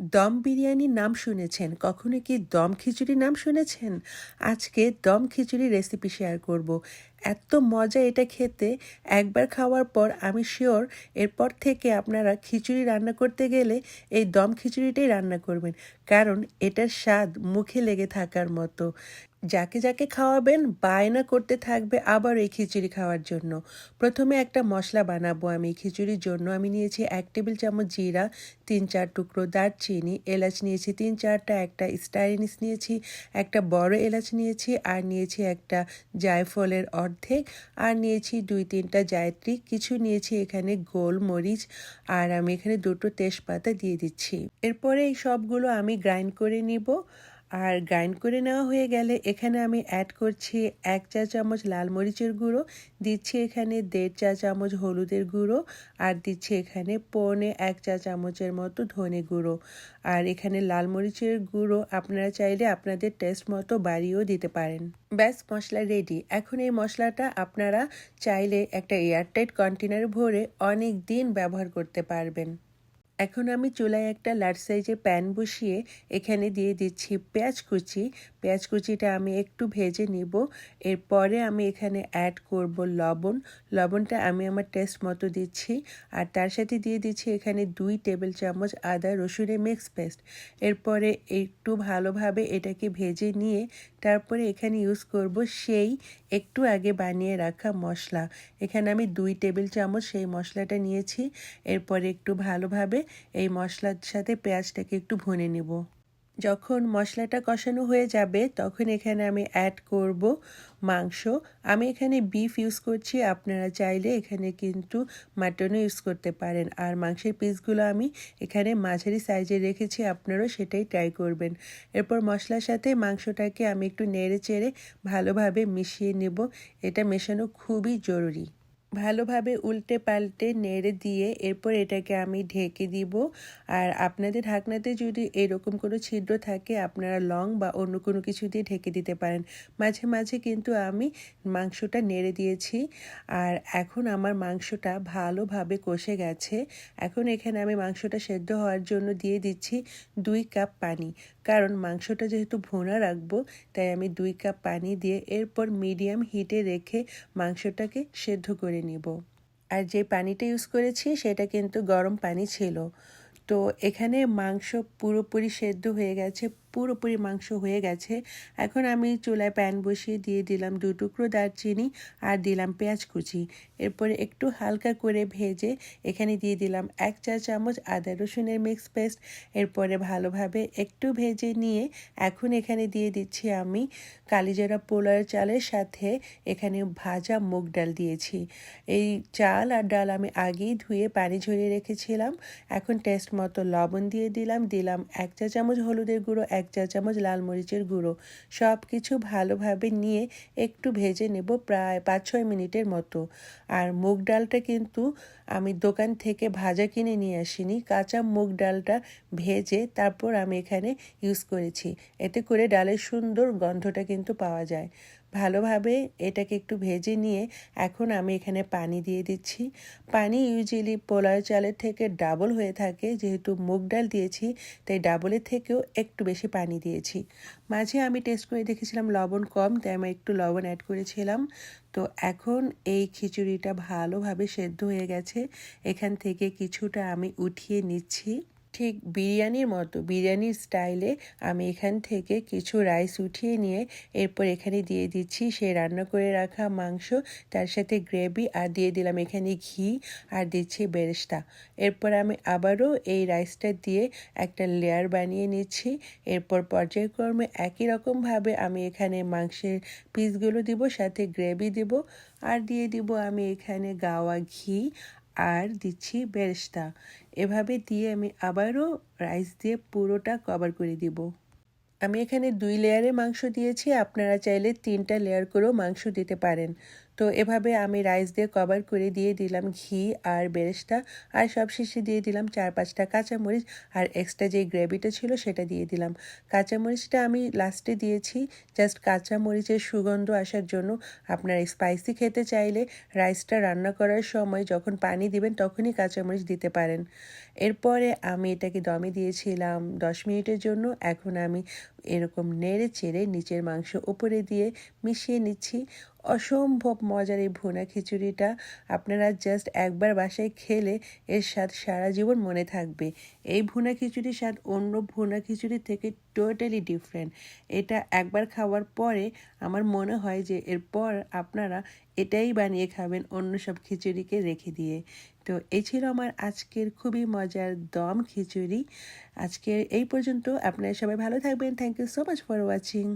দম বিরিয়ানি নাম শুনেছেন? কখনো কি দম খিচুড়ি নাম শুনেছেন? আজকে দম খিচুড়ি রেসিপি শেয়ার করব। এত মজা এটা খেতে। একবার খাওয়ার পর আমি শিওর এরপর থেকে আপনারা খিচুড়ি রান্না করতে গেলে এই দম খিচুড়িটাই রান্না করবেন। কারণ এটার স্বাদ মুখে লেগে থাকার মতো। যাকে যাকে খাওয়াবেন বায়না করতে থাকবে আবার এই খিচুড়ি খাওয়ার জন্য। প্রথমে একটা মশলা বানাবো আমি এই খিচুড়ির জন্য। আমি নিয়েছি এক টেবিল চামচ জিরা, তিন চার টুকরো দারচিনি, এলাচ নিয়েছি তিন চারটা, একটা স্টাইনিস নিয়েছি, একটা বড় এলাচ নিয়েছি, আর নিয়েছি একটা জায়ফলের অর্ধেক, আর নিয়েছি দুই তিনটা জায়ত্রী। কিছু নিয়েছি এখানে গোলমরিচ, আর আমি এখানে দুটো তেজপাতা দিয়ে দিচ্ছি। এরপরে এই সবগুলো আমি গ্রাইন্ড করে নিব। আর গ্রাইন্ড করে নেওয়া হয়ে গেলে এখানে আমি অ্যাড করছি এক চা চামচ লাল মরিচের গুঁড়ো, দিচ্ছি এখানে দেড় চা চামচ হলুদের গুঁড়ো, আর দিচ্ছি এখানে পৌনে এক চা চামচের মতো ধনে গুঁড়ো। আর এখানে লাল মরিচের গুঁড়ো আপনারা চাইলে আপনাদের টেস্ট মতো বাড়িয়েও দিতে পারেন। ব্যাস, মশলা রেডি এখন এই মশলাটা আপনারা চাইলে একটা এয়ারটাইট কন্টেনারে ভরে অনেক দিন ব্যবহার করতে পারবেন। এখন আমি চুলায় একটা লার্জ সাইজের প্যান বসিয়ে এখানে দিয়ে দিচ্ছি পেঁয়াজ কুচি। পেঁয়াজ কুচিটা আমি একটু ভেজে নিব। এরপরে আমি এখানে অ্যাড করব লবণ। লবণটা আমি আমার টেস্ট মতো দিচ্ছি। আর তার সাথে দিয়ে দিচ্ছি এখানে দুই টেবিল চামচ আদা রসুনের মিক্স পেস্ট এরপরে একটু ভালোভাবে এটাকে ভেজে নিয়ে তারপরে এখানে ইউজ করব সেই একটু আগে বানিয়ে রাখা মশলা। এখানে আমি দুই টেবিল চামচ সেই মশলাটা নিয়েছি। এরপরে একটু ভালোভাবে এই মশলার সাথে পেঁয়াজটাকে একটু ভুনে নেব। যখন মশলাটা কষানো হয়ে যাবে, তখন এখানে আমি অ্যাড করব মাংস। আমি এখানে বিফ ইউজ করছি, আপনারা চাইলে এখানে কিন্তু মাটনও ইউজ করতে পারেন। আর মাংসের পিসগুলো আমি এখানে মাঝারি সাইজে রেখেছি, আপনারাও সেটাই ট্রাই করবেন। এরপর মশলার সাথে মাংসটাকে আমি একটু নেড়ে চেড়ে ভালোভাবে মিশিয়ে নেব। এটা মেশানো খুবই জরুরি। ভালোভাবে উল্টে পাল্টে নেড়ে দিয়ে এরপর এটাকে আমি ঢেকে দিব। আর আপনাদের ঢাকনাতে যদি এরকম কোনো ছিদ্র থাকে, আপনারা লং বা অন্য কোনো কিছু দিয়ে ঢেকে দিতে পারেন। মাঝে মাঝে কিন্তু আমি মাংসটা নেড়ে দিয়েছি। আর এখন আমার মাংসটা ভালোভাবে কষে গেছে। এখন এখানে আমি মাংসটা সেদ্ধ হওয়ার জন্য দিয়ে দিচ্ছি দুই কাপ পানি। কারণ মাংসটা যেহেতু ভোনা রাখব, তাই আমি দুই কাপ পানি দিয়ে এরপর মিডিয়াম হিটে রেখে মাংসটাকে সেদ্ধ করে নিব আর যে পানিটা ইউজ করেছি, সেটা কিন্তু গরম পানি ছিল। তো এখানে মাংস পুরোপুরি সেদ্ধ হয়ে গেছে পুরোপুরি মাংস হয়ে গেছে। এখন আমি চুলায় প্যান বসিয়ে দিয়ে দিলাম দু টুকরো দারচিনি আর দিলাম পেঁয়াজ কুচি। এরপরে একটু হালকা করে ভেজে এখানে দিয়ে দিলাম এক চা চামচ আদা রসুনের মিক্স পেস্ট এরপরে ভালোভাবে একটু ভেজে নিয়ে এখন এখানে দিয়ে দিচ্ছি আমি কালিজারা পোলার চালের সাথে এখানে ভাজা মুগ ডাল দিয়েছি। এই চাল আর ডাল আমি আগেই ধুয়ে পানি ঝরিয়ে রেখেছিলাম। এখন টেস্ট মতো লবণ দিয়ে দিলাম দিলাম এক চা চামচ হলুদের গুঁড়ো এক চা চামচ লাল মরিচের গুঁড়ো। সব কিছু ভালোভাবে নিয়ে একটু ভেজে নেব প্রায় পাঁচ ছয় মিনিটের মতো। আর মুগ ডালটা কিন্তু আমি দোকান থেকে ভাজা কিনে নিয়ে আসিনি। কাঁচা মুগ ডালটা ভেজে তারপর আমি এখানে ইউজ করেছি। এতে করে ডালের সুন্দর গন্ধটা কিন্তু পাওয়া যায়। ভালোভাবে এটাকে একটু ভেজে নিয়ে এখন আমি এখানে পানি দিয়ে দিচ্ছি। পানি ইউজুয়ালি পোলাও চালের থেকে ডাবল হয়ে থাকে, যেহেতু মুগ ডাল দিয়েছি, তাই ডাবলের থেকেও একটু বেশি পানি দিয়েছি। মাঝে আমি টেস্ট করে দেখেছিলাম লবণ কম, তাই আমি একটু লবণ অ্যাড করেছিলাম। তো এখন এই খিচুড়িটা ভালোভাবে সেদ্ধ হয়ে গেছে। এখান থেকে কিছুটা আমি উঠিয়ে নিচ্ছি। ঠিক বিরিয়ানির মতো বিরিয়ানির স্টাইলে আমি এখান থেকে কিছু রাইস উঠিয়ে নিয়ে এরপর এখানে দিয়ে দিচ্ছি। সে রান্না করে রাখা মাংস, তার সাথে গ্রেভি আর দিয়ে দিলাম এখানে ঘি আর দিচ্ছি বেরেস্তা। এরপর আমি আবারও এই রাইসটা দিয়ে একটা লেয়ার বানিয়ে নিচ্ছি। এরপর পর্যায়ক্রমে একই রকমভাবে আমি এখানে মাংসের পিসগুলো দিব, সাথে গ্রেভি দিব আর দিয়ে দিব আমি এখানে গাওয়া ঘি আর দিচ্ছি বেরেস্তা। এভাবে দিয়ে আমি আবারও রাইস দিয়ে পুরোটা কভার করে দিব। আমি এখানে দুই লেয়ারে মাংস দিয়েছি। আপনারা চাইলে তিনটা লেয়ার করেও মাংস দিতে পারেন। তো এভাবে আমি রাইস দিয়ে কভার করে দিয়ে দিলাম ঘি আর বেরেস্তা আর সব শেষে দিয়ে দিলাম চার পাঁচটা কাঁচামরিচ আর এক্সট্রা যে গ্রেভিটা ছিল সেটা দিয়ে দিলাম। কাঁচামরিচটা আমি লাস্টে দিয়েছি জাস্ট কাঁচামরিচের সুগন্ধ আসার জন্য। আপনার স্পাইসি খেতে চাইলে রাইসটা রান্না করার সময় যখন পানি দিবেন তখনই কাঁচামরিচ দিতে পারেন। এরপরে আমি এটাকে দমে দিয়েছিলাম দশ মিনিটের জন্য। এখন আমি এরকম নেড়ে চেড়ে নিচের মাংস উপরে দিয়ে মিশিয়ে নিচ্ছি। অসম্ভব মজার এই ভুনা খিচুড়িটা আপনারা জাস্ট একবার বাসায় খেলে এর স্বাদ সারা জীবন মনে থাকবে। এই ভুনা খিচুড়ির স্বাদ অন্য ভুনা খিচুড়ি থেকে টোটালি ডিফারেন্ট এটা একবার খাওয়ার পরে আমার মনে হয় যে এরপর আপনারা এটাই বানিয়ে খাবেন অন্য সব খিচুড়িকে রেখে দিয়ে। তো এই ছিল আমার আজকের খুবই মজার দম খিচুড়ি। আজকের এই পর্যন্ত আপনারা সবাই ভালো থাকবেন। Thank you so much for watching